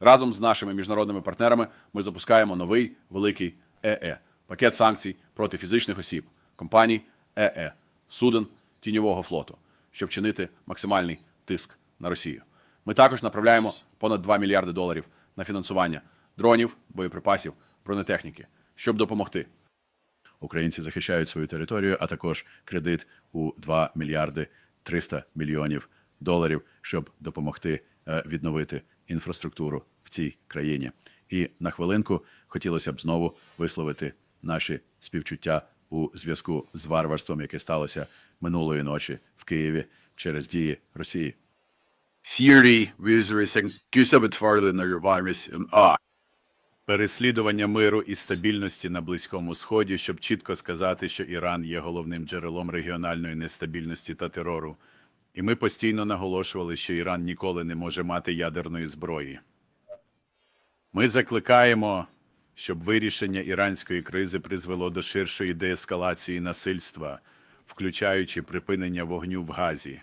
Разом з нашими міжнародними партнерами ми запускаємо новий великий ЕЕ пакет санкцій проти фізичних осіб, компаній ЕЕ, суден тіньового флоту, щоб чинити максимальний тиск на Росію. Ми також направляємо понад 2 мільярди доларів на фінансування дронів, боєприпасів, бронетехніки, щоб допомогти. Українці захищають свою територію, а також кредит у 2 мільярди 300 мільйонів доларів, щоб допомогти е, відновити інфраструктуру в цій країні. І на хвилинку хотілося б знову висловити наші співчуття у зв'язку з варварством, яке сталося минулої ночі в Києві через дії Росії. Farland, your ah. Переслідування миру і стабільності на Близькому Сході, щоб чітко сказати, що Іран є головним джерелом регіональної нестабільності та терору. І ми постійно наголошували, що Іран ніколи не може мати ядерної зброї. Ми закликаємо, щоб вирішення іранської кризи призвело до ширшої деескалації насильства, включаючи припинення вогню в Газі.